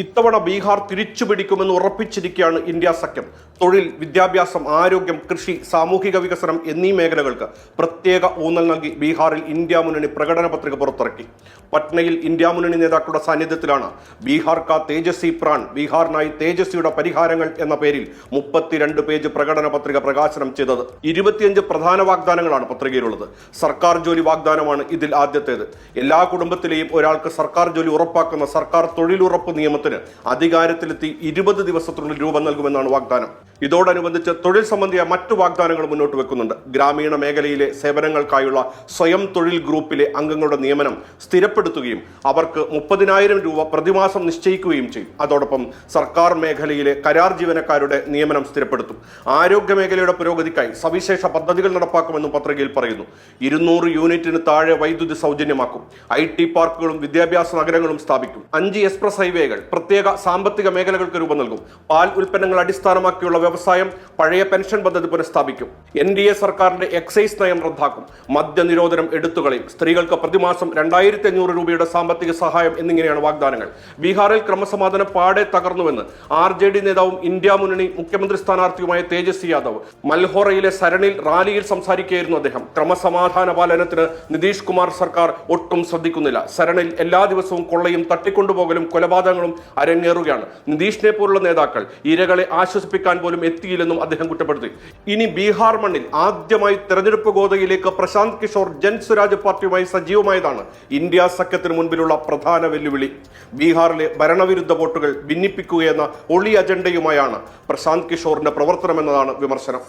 ഇത്തവണ ബീഹാർ തിരിച്ചുപിടിക്കുമെന്ന് ഉറപ്പിച്ചിരിക്കുകയാണ് ഇന്ത്യ സഖ്യം. തൊഴിൽ വിദ്യാഭ്യാസം ആരോഗ്യം കൃഷി സാമൂഹിക വികസനം എന്നീ മേഖലകൾക്ക് പ്രത്യേക ഊന്നൽ നൽകി ബീഹാറിൽ ഇന്ത്യ മുന്നണി പ്രകടന പത്രിക പുറത്തിറക്കി. പട്നയിൽ ഇന്ത്യ മുന്നണി നേതാക്കളുടെ സാന്നിധ്യത്തിലാണ് ബീഹാർ കാ തേജസ്വി പ്രാൺ ബീഹാറിനായി തേജസ്വിയുടെ പരിഹാരങ്ങൾ എന്ന പേരിൽ മുപ്പത്തിരണ്ട് പേജ് പ്രകടന പത്രിക പ്രകാശനം ചെയ്തത്. ഇരുപത്തിയഞ്ച് പ്രധാന വാഗ്ദാനങ്ങളാണ് പത്രികയിലുള്ളത്. സർക്കാർ ജോലി വാഗ്ദാനമാണ് ഇതിൽ ആദ്യത്തേത്. എല്ലാ കുടുംബത്തിലെയും ഒരാൾക്ക് സർക്കാർ ജോലി ഉറപ്പാക്കുന്ന സർക്കാർ തൊഴിലുറപ്പ് നിയമത്തിന് അധികാരത്തിലെത്തി ഇരുപത് ദിവസത്തിനുള്ളിൽ രൂപം നൽകുമെന്നാണ് വാഗ്ദാനം. ഇതോടനുബന്ധിച്ച് തൊഴിൽ സംബന്ധിയ മറ്റു വാഗ്ദാനങ്ങൾ മുന്നോട്ട് വെക്കുന്നുണ്ട്. ഗ്രാമീണ മേഖലയിലെ സേവനങ്ങൾക്കായുള്ള സ്വയം തൊഴിൽ ഗ്രൂപ്പിലെ അംഗങ്ങളുടെ നിയമനം സ്ഥിരപ്പെടുത്തുകയും അവർക്ക് മുപ്പതിനായിരം രൂപ പ്രതിമാസം നിശ്ചയിക്കുകയും ചെയ്യും. അതോടൊപ്പം സർക്കാർ മേഖലയിലെ കരാർ ജീവനക്കാരുടെ നിയമനം സ്ഥിരപ്പെടുത്തും. ആരോഗ്യ മേഖലയുടെ പുരോഗതിക്കായി സവിശേഷ പദ്ധതികൾ നടപ്പാക്കുമെന്നും പത്രികയിൽ പറയുന്നു. ഇരുന്നൂറ് യൂണിറ്റിന് താഴെ വൈദ്യുതി സൗജന്യമാക്കും. ഐ ടി പാർക്കുകളും വിദ്യാഭ്യാസ നഗരങ്ങളും സ്ഥാപിക്കും. അഞ്ച് എക്സ്പ്രസ് ഹൈവേകൾ പ്രത്യേക സാമ്പത്തിക മേഖലകൾക്ക് രൂപം നൽകും. പാൽ ഉൽപ്പന്നങ്ങൾ അടിസ്ഥാനമാക്കിയുള്ള വ്യവസായം പഴയ പെൻഷൻ പദ്ധതി പുനഃസ്ഥാപിക്കും. എൻ ഡി എ സർക്കാരിന്റെ എക്സൈസ് നയം റദ്ദാക്കും. മദ്യനിരോധനം എടുത്തുകളയും. സ്ത്രീകൾക്ക് പ്രതിമാസം രണ്ടായിരത്തി അഞ്ഞൂറ് രൂപയുടെ സാമ്പത്തിക സഹായം എന്നിങ്ങനെയാണ് വാഗ്ദാനങ്ങൾ. ബീഹാറിൽ ക്രമസമാധാനം പാടെ തകർന്നുവെന്ന് ആർ ജെ ഡി നേതാവും ഇന്ത്യ മുന്നണി മുഖ്യമന്ത്രി സ്ഥാനാർത്ഥിയുമായ തേജസ്വി യാദവ് മൽഹോറയിലെ സരണിൽ റാലിയിൽ സംസാരിക്കുകയായിരുന്നു അദ്ദേഹം. ക്രമസമാധാന പാലനത്തിന് നിതീഷ് കുമാർ സർക്കാർ ഒട്ടും ശ്രദ്ധിക്കുന്നില്ല. സരണിൽ എല്ലാ ദിവസവും കൊള്ളയും തട്ടിക്കൊണ്ടുപോകലും കൊലപാതകങ്ങളും അരങ്ങേറുകയാണ്. നിതീഷിനെ പോലുള്ള നേതാക്കൾ ഇരകളെ ആശ്വസിപ്പിക്കാൻ പോലും എത്തിയില്ലെന്നും അദ്ദേഹം കുറ്റപ്പെടുത്തി. ഇനി ബീഹാർ മണ്ണിൽ ആദ്യമായി തെരഞ്ഞെടുപ്പ് ഗോതയിലേക്ക് പ്രശാന്ത് കിഷോർ ജൻ സ്വരാജ് പാർട്ടിയുമായി സജീവമായതാണ് ഇന്ത്യ സഖ്യത്തിന് മുൻപിലുള്ള പ്രധാന വെല്ലുവിളി. ബീഹാറിലെ ഭരണവിരുദ്ധ വോട്ടുകൾ ഭിന്നിപ്പിക്കുകയെന്ന ഒളി അജണ്ടയുമായാണ് പ്രശാന്ത് കിഷോറിന്റെ പ്രവർത്തനമെന്നതാണ് വിമർശനം.